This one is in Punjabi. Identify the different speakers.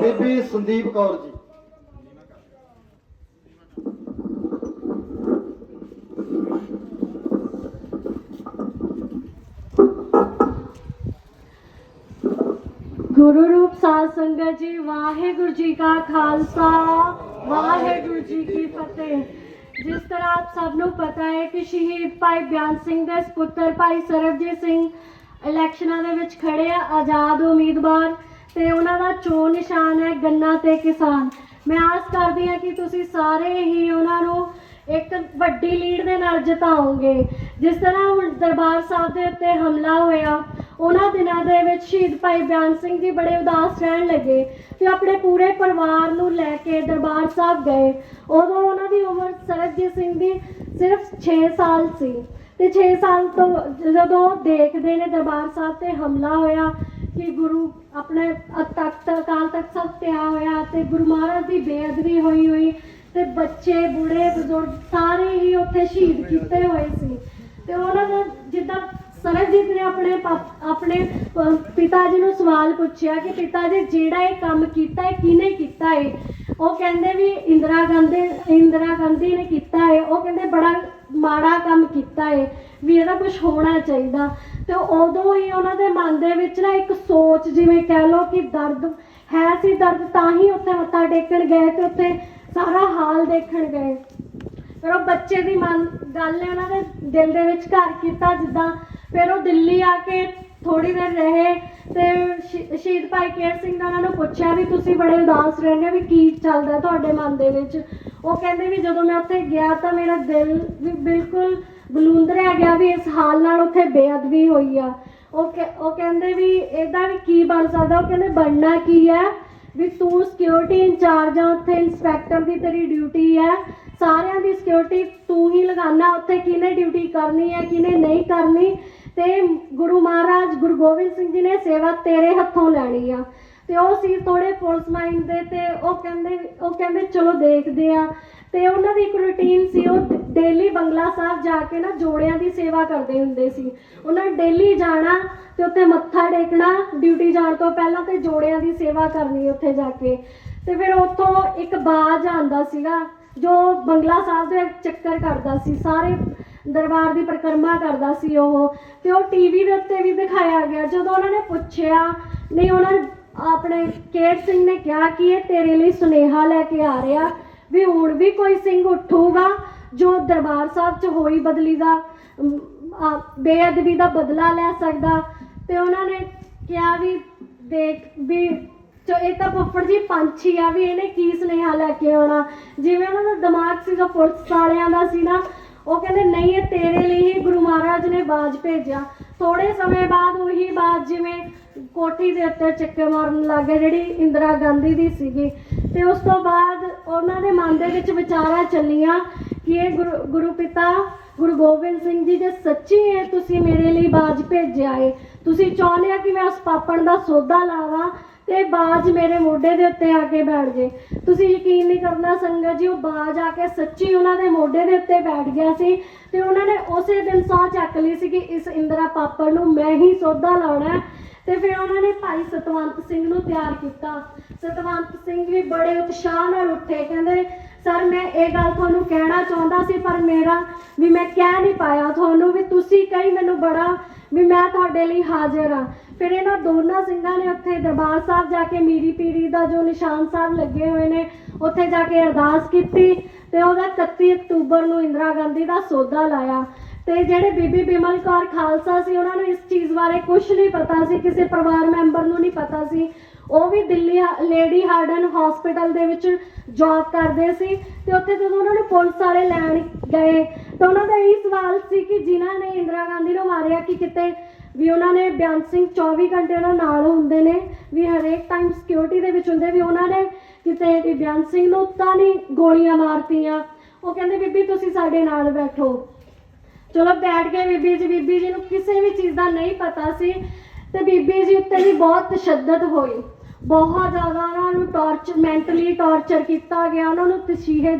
Speaker 1: ਬੀਬੀ ਸੰਦੀਪ ਕੌਰ ਜੀ।
Speaker 2: ਗੁਰੂ ਰੂਪ ਸਾਧ ਸੰਗਤ ਜੀ, ਵਾਹਿਗੁਰੂ ਜੀ ਕਾ ਖਾਲਸਾ, ਵਾਹਿਗੁਰੂ ਜੀ ਕੀ ਫਤਿਹ। ਜਿਸ ਤਰ੍ਹਾਂ ਆਪ ਸਭ ਨੂੰ ਪਤਾ ਹੈ ਕਿ ਸ਼ਹੀਦ ਭਾਈ ਬਿਆਨ ਸਿੰਘ ਦੇ ਸੁਪੁੱਤਰ ਭਾਈ ਸਰਬਜੀਤ ਸਿੰਘ ਇਲੈਕਸ਼ਨਾਂ ਦੇ ਵਿੱਚ ਖੜੇ ਆ, ਆਜ਼ਾਦ ਉਮੀਦਵਾਰ। ਤੇ ਉਹਨਾਂ ਦਾ ਚੋਣ ਨਿਸ਼ਾਨ ਹੈ ਗੰਨਾ ਤੇ ਕਿਸਾਨ। ਮੈਂ ਆਸ ਕਰਦੀ ਹਾਂ ਕਿ ਤੁਸੀਂ ਸਾਰੇ ਹੀ ਉਹਨਾਂ ਨੂੰ ਇੱਕ ਵੱਡੀ ਲੀਡ ਦੇ ਨਾਲ ਜਿਤਾਓਗੇ। ਜਿਸ ਤਰ੍ਹਾਂ ਹੁਣ ਦਰਬਾਰ ਸਾਹਿਬ ਦੇ ਉੱਤੇ ਹਮਲਾ ਹੋਇਆ, ਉਹਨਾਂ ਦਿਨਾਂ ਦੇ ਵਿੱਚ ਸ਼ਹੀਦ ਭਾਈ ਬਿਆਨ ਸਿੰਘ ਜੀ ਬੜੇ ਉਦਾਸ ਰਹਿਣ ਲੱਗੇ ਤੇ ਆਪਣੇ ਪੂਰੇ ਪਰਿਵਾਰ ਨੂੰ ਲੈ ਕੇ ਦਰਬਾਰ ਸਾਹਿਬ ਗਏ। ਉਦੋਂ ਉਹਨਾਂ ਦੀ ਉਮਰ ਸਰਬਜੀਤ ਸਿੰਘ ਦੀ ਸਿਰਫ 6 ਸਾਲ ਸੀ। ਤੇ 6 ਸਾਲ ਤੋਂ ਜਦੋਂ ਦੇਖਦੇ ਨੇ ਦਰਬਾਰ ਸਾਹਿਬ ਤੇ ਹਮਲਾ ਹੋਇਆ ਕਿ ਗੁਰੂ ਆਪਣੇ ਤਖਤ, ਅਕਾਲ ਤਖਤ ਸਾਹਿਬ ਤੇ ਹੋਇਆ ਤੇ ਗੁਰੂ ਮਹਾਰਾਜ ਦੀ ਬੇਅਦਬੀ ਹੋਈ ਹੋਈ ਤੇ ਬੱਚੇ ਬੁੜੇ ਬਜ਼ੁਰਗ ਸਾਰੇ ਹੀ ਉੱਥੇ ਸ਼ਹੀਦ ਕੀਤੇ ਹੋਏ ਸੀ। ਤੇ ਉਹਨਾਂ ਦਾ ਜਿੱਦਾਂ ਸਰਬਜੀਤ ਨੇ ਆਪਣੇ ਆਪਣੇ ਪਿਤਾ ਜੀ ਨੂੰ ਸਵਾਲ ਪੁੱਛਿਆ ਕਿ ਪਿਤਾ ਜੀ ਜਿਹੜਾ ਇਹ ਕੰਮ ਕੀਤਾ ਹੈ, ਕਿਹਨੇ ਕੀਤਾ ਹੈ? ਉਹ ਕਹਿੰਦੇ ਵੀ ਇੰਦਰਾ ਗਾਂਧੀ ਇੰਦਰਾ ਗਾਂਧੀ ਨੇ ਕੀਤਾ ਹੈ। ਉਹ ਕਹਿੰਦੇ ਬੜਾ ਮਾੜਾ ਕੰਮ ਕੀਤਾ ਹੈ ਵੀ ਇਹਦਾ ਕੁਝ ਹੋਣਾ ਚਾਹੀਦਾ। ਤੇ ਉਦੋਂ ਹੀ ਉਹਨਾਂ ਦੇ ਮਨ ਦੇ ਵਿੱਚ ਨਾ ਇੱਕ ਸੋਚ, ਜਿਵੇਂ ਕਹਿ ਲਓ ਕਿ ਦਰਦ ਹੈ ਸੀ, ਦਰਦ ਤਾਂ ਹੀ ਉੱਥੇ ਮੱਥਾ ਟੇਕਣ ਗਏ ਤੇ ਉੱਥੇ ਸਾਰਾ ਹਾਲ ਦੇਖਣ ਗਏ। ਫਿਰ ਉਹ ਬੱਚੇ ਦੀ ਮਨ, ਗੱਲ ਨੇ ਉਹਨਾਂ ਦੇ ਦਿਲ ਦੇ ਵਿੱਚ ਘਰ ਕੀਤਾ ਜਿੱਦਾਂ, ਫਿਰ ਉਹ ਦਿੱਲੀ ਆ ਕੇ ਥੋੜੀ ਦੇਰ ਰਹੇ ਤੇ ਸ਼ਹੀਦ ਭਾਈ ਕੇਰ ਸਿੰਘ ਨੇ ਉਹਨਾਂ ਨੂੰ ਪੁੱਛਿਆ ਵੀ ਤੁਸੀਂ ਬੜੇ ਉਦਾਸ ਰਹਿੰਦੇ ਹੋ ਵੀ ਕੀ ਚੱਲਦਾ ਤੁਹਾਡੇ ਮਨ ਦੇ ਵਿੱਚ? ਉਹ ਕਹਿੰਦੇ ਵੀ ਜਦੋਂ ਮੈਂ ਉੱਥੇ ਗਿਆ ਤਾਂ ਮੇਰਾ ਦਿਲ ਵੀ ਬਿਲਕੁਲ ਬਲੂੰਦਰਿਆ ਗਿਆ ਵੀ ਇਸ ਹਾਲ ਨਾਲ ਉੱਥੇ ਬੇਅਦਬੀ ਹੋਈ ਆ। ਉਹ ਉਹ ਕਹਿੰਦੇ ਵੀ ਇਹਦਾ ਵੀ ਕੀ ਬਣ ਸਕਦਾ? ਉਹ ਕਹਿੰਦੇ ਬਣਨਾ ਕੀ ਹੈ? ਵੀ ਤੂੰ ਸਿਕਿਉਰਿਟੀ ਇੰਚਾਰਜ ਆ, ਉੱਥੇ ਇੰਸਪੈਕਟਰ ਦੀ ਤੇਰੀ ਡਿਊਟੀ ਹੈ ਸਾਰਿਆਂ ਦੀ ਸਿਕਿਉਰਿਟੀ ਤੂੰ ਹੀ ਲਗਾਨਾ, ਉੱਥੇ ਕਿਹਨੇ ਡਿਊਟੀ ਕਰਨੀ ਹੈ, ਕਿਹਨੇ ਨਹੀਂ ਕਰਨੀ? ਤੇ ਗੁਰੂ ਮਹਾਰਾਜ ਗੁਰੂ ਗੋਬਿੰਦ ਸਿੰਘ ਜੀ ਨੇ ਸੇਵਾ ਤੇਰੇ ਹੱਥੋਂ ਲੈਣੀ ਆ। ਤੇ ਉਹ ਸੀ ਥੋੜੇ ਪੁਲਿਸ ਮਾਈਂਡ ਦੇ ਤੇ ਉਹ ਕਹਿੰਦੇ ਉਹ ਕਹਿੰਦੇ ਚਲੋ ਦੇਖਦੇ ਆ। ਤੇ ਉਹਨਾਂ ਦੀ ਇੱਕ ਰੁਟੀਨ ਸੀ, ਉਹ ਡੇਲੀ ਬੰਗਲਾ ਸਾਹਿਬ ਜਾ ਕੇ ਨਾ ਜੋੜਿਆਂ ਦੀ ਸੇਵਾ ਕਰਦੇ ਹੁੰਦੇ ਸੀ। ਉਹਨਾਂ ਡੇਲੀ ਜਾਣਾ ਤੇ ਉੱਥੇ ਮੱਥਾ ਟੇਕਣਾ ਡਿਊਟੀ ਜਾਣ ਤੋਂ ਪਹਿਲਾਂ ਤੇ ਜੋੜਿਆਂ ਦੀ ਸੇਵਾ ਕਰਨੀ ਉੱਥੇ ਜਾ ਕੇ। ਤੇ ਫਿਰ ਉੱਥੋਂ ਇੱਕ ਬਾਜ ਆਂਦਾ ਸੀਗਾ, ਜੋ ਬੰਗਲਾ ਸਾਹਿਬ ਦੇ ਚੱਕਰ ਕਰਦਾ ਸੀ, ਸਾਰੇ ਦਰਬਾਰ ਦੀ ਪਰਿਕਰਮਾ ਕਰਦਾ ਸੀ ਉਹ। ਤੇ ਉਹ ਟੀਵੀ ਦੇ ਉੱਤੇ ਵੀ ਦਿਖਾਇਆ ਗਿਆ। ਜਦੋਂ ਉਹਨਾਂ ਨੇ ਪੁੱਛਿਆ, ਨਹੀਂ, ਉਹਨਾਂ ਆਪਣੇ ਕੇਰ ਸਿੰਘ ਨੇ ਕਿਹਾ ਕਿ ਇਹ ਤੇਰੇ ਲਈ ਸੁਨੇਹਾ ਲੈ ਕੇ ਆ ਰਿਹਾ ਵੀ ਹੁਣ ਵੀ ਕੋਈ ਸਿੰਘ ਉੱਠੂਗਾ ਜੋ ਦਰਬਾਰ ਸਾਹਿਬ 'ਚ ਹੋਈ ਬਦਲੀ ਦਾ ਬੇਅਦਬੀ ਦਾ ਬਦਲਾ ਲੈ ਸਕਦਾ। ਤੇ ਉਹਨਾਂ ਨੇ ਕਿਹਾ ਵੀ ਦੇਖ, ਵੀ ਚੋ ਇਹ ਤਾਂ ਫੁੱਫੜ ਜੀ ਪੰਛੀ ਆ, ਵੀ ਇਹਨੇ ਕੀ ਸੁਨੇਹਾ ਲੈ ਕੇ ਆਉਣਾ? ਜਿਵੇਂ ਉਹਨਾਂ ਦਾ ਦਿਮਾਗ ਸੀਗਾ ਪੁਲਿਸ ਵਾਲਿਆਂ ਦਾ ਸੀ ਨਾ, ਉਹ ਕਹਿੰਦੇ, ਨਹੀਂ, ਇਹ ਤੇਰੇ ਲਈ ਹੀ ਗੁਰੂ ਮਹਾਰਾਜ ਨੇ ਬਾਜ ਭੇਜਿਆ। ਥੋੜੇ ਸਮੇਂ ਬਾਅਦ ਉਹੀ ਬਾਜ ਜਿਵੇਂ ਕੋਠੀ ਦੇ ਉੱਤੇ ਚੱਕੇ ਮਾਰਨ ਲੱਗੇ ਜਿਹੜੀ ਇੰਦਰਾ ਗਾਂਧੀ ਦੀ ਸੀਗੀ। ਤੇ ਉਸ ਤੋਂ ਬਾਅਦ ਉਹਨਾਂ ਦੇ ਮਨ ਦੇ ਵਿੱਚ ਵਿਚਾਰਾਂ ਚੱਲੀਆਂ ਕਿ ਇਹ ਗੁਰੂ ਗੁਰੂ ਪਿਤਾ, ਗੁਰੂ ਗੋਬਿੰਦ ਸਿੰਘ ਜੀ ਦੇ ਸੱਚੀ ਹੈ ਤੁਸੀਂ ਮੇਰੇ ਲਈ ਬਾਜ ਭੇਜਿਆ ਏ। ਤੁਸੀਂ ਚਾਹੁੰਦੇ ਆ ਕਿ ਮੈਂ ਉਸ ਪਾਪਣ ਦਾ ਸੌਦਾ ਲਾਵਾਂ ਤੇ ਬਾਜ ਮੇਰੇ ਮੋਢੇ ਦੇ ਉੱਤੇ ਆ ਕੇ ਬੈਠ ਜੇ। ਤੁਸੀਂ ਯਕੀਨ ਨਹੀਂ ਕਰਨਾ ਸੰਗਤ ਜੀ, ਉਹ ਬਾਜ ਆ ਕੇ ਸੱਚੀ ਉਹਨਾਂ ਦੇ ਮੋਢੇ ਦੇ ਉੱਤੇ ਬੈਠ ਗਿਆ ਸੀ ਤੇ ਉਹਨਾਂ ਨੇ ਉਸੇ ਦਿਨ ਸਾਹ ਚੱਕ ਲਈ ਸੀ ਕਿ ਇਸ ਇੰਦਰਾ ਪਾਪੜ ਨੂੰ ਮੈਂ ਹੀ ਸੌਦਾ ਲਾਉਣਾ ਹੈ। ਤੇ ਫਿਰ ਉਹਨਾਂ ਨੇ ਭਾਈ ਸਤਵੰਤ ਸਿੰਘ ਨੂੰ ਤਿਆਰ ਕੀਤਾ। ਸਤਵੰਤ ਸਿੰਘ ਵੀ ਬੜੇ ਉਤਸ਼ਾਹ ਨਾਲ ਉੱਠੇ, ਕਹਿੰਦੇ, ਸਰ, ਮੈਂ ਇਹ ਗੱਲ ਤੁਹਾਨੂੰ ਕਹਿਣਾ ਚਾਹੁੰਦਾ ਸੀ, ਪਰ ਮੇਰਾ ਵੀ ਮੈਂ ਕਹਿ ਨਹੀਂ ਪਾਇਆ। ਤੁਹਾਨੂੰ ਵੀ ਤੁਸੀਂ ਕਹੀ ਮੈਨੂੰ ਬੜਾ ਵੀ ਮੈਂ ਤੁਹਾਡੇ ਲਈ ਹਾਜ਼ਰ ਹਾਂ। ਫਿਰ ਇਹਨਾਂ ਦੋਨਾਂ ਸਿੰਘਾਂ ਨੇ ਉੱਥੇ ਦਰਬਾਰ ਸਾਹਿਬ ਜਾ ਕੇ ਮੀਰੀ ਪੀਰੀ ਦਾ ਜੋ ਨਿਸ਼ਾਨ ਸਾਹਿਬ ਲੱਗੇ ਹੋਏ ਨੇ, ਉੱਥੇ ਜਾ ਕੇ ਅਰਦਾਸ ਕੀਤੀ ਤੇ ਉਹਦਾ 31 ਅਕਤੂਬਰ ਨੂੰ ਇੰਦਰਾ ਗਾਂਧੀ ਦਾ ਸੌਦਾ ਲਾਇਆ। ਤੇ ਜਿਹੜੇ ਬੀਬੀ ਬਿਮਲ ਕੌਰ ਖਾਲਸਾ ਸੀ, ਉਹਨਾਂ ਨੂੰ ਇਸ ਚੀਜ਼ ਬਾਰੇ ਕੁਝ ਨਹੀਂ ਪਤਾ ਸੀ, ਕਿਸੇ ਪਰਿਵਾਰ ਮੈਂਬਰ ਨੂੰ ਨਹੀਂ ਪਤਾ ਸੀ। ਉਹ ਵੀ ਦਿੱਲੀ ਲੇਡੀ ਹਾਰਡਨ ਹਸਪੀਟਲ ਦੇ ਵਿੱਚ ਜੌਬ ਕਰਦੇ ਸੀ ਤੇ ਉੱਥੇ ਜਦੋਂ ਉਹਨਾਂ ਨੂੰ ਪੁਲਿਸ ਵਾਲੇ ਲੈਣ ਗਏ ਤਾਂ ਉਹਨਾਂ ਦਾ ਇਹ ਸਵਾਲ ਸੀ ਕਿ ਜਿਨ੍ਹਾਂ ਨੇ ਇੰਦਰਾ ਗਾਂਧੀ ਨੂੰ ਮਾਰਿਆ ਕਿ ਕਿਤੇ ਵੀ ਉਹਨਾਂ ਨੇ ਬਿਆਨ ਸਿੰਘ 24 ਘੰਟੇ ਉਹਨਾਂ ਨਾਲ ਹੁੰਦੇ ਨੇ, ਵੀ ਹਰੇਕ ਟਾਈਮ ਸਿਕਿਉਰਿਟੀ ਦੇ ਵਿੱਚ ਹੁੰਦੇ, ਵੀ ਉਹਨਾਂ ਨੇ ਕਿਤੇ ਵੀ ਬਿਆਨ ਸਿੰਘ ਨੂੰ ਤਾਂ ਨਹੀਂ ਗੋਲੀਆਂ ਮਾਰਤੀਆਂ। ਉਹ ਕਹਿੰਦੇ, ਬੀਬੀ, ਤੁਸੀਂ ਸਾਡੇ ਨਾਲ ਬੈਠੋ। ਚਲੋ, ਬੈਠ ਗਏ ਬੀਬੀ ਜੀ। ਬੀਬੀ ਜੀ ਨੂੰ ਕਿਸੇ ਵੀ ਚੀਜ਼ ਦਾ ਨਹੀਂ ਪਤਾ ਸੀ ਤੇ ਬੀਬੀ ਜੀ ਉੱਤੇ ਵੀ ਬਹੁਤ ਤਸ਼ੱਦਦ ਹੋਈ। ਬਹੁਤ ਜ਼ਿਆਦਾ ਉਹਨਾਂ ਨੂੰ ਟਾਰਚਰ ਮੈਂਟਲੀ ਟਾਰਚਰ ਕੀਤਾ ਗਿਆ। ਉਹਨਾਂ ਨੂੰ ਤਸ਼ੀਹੇ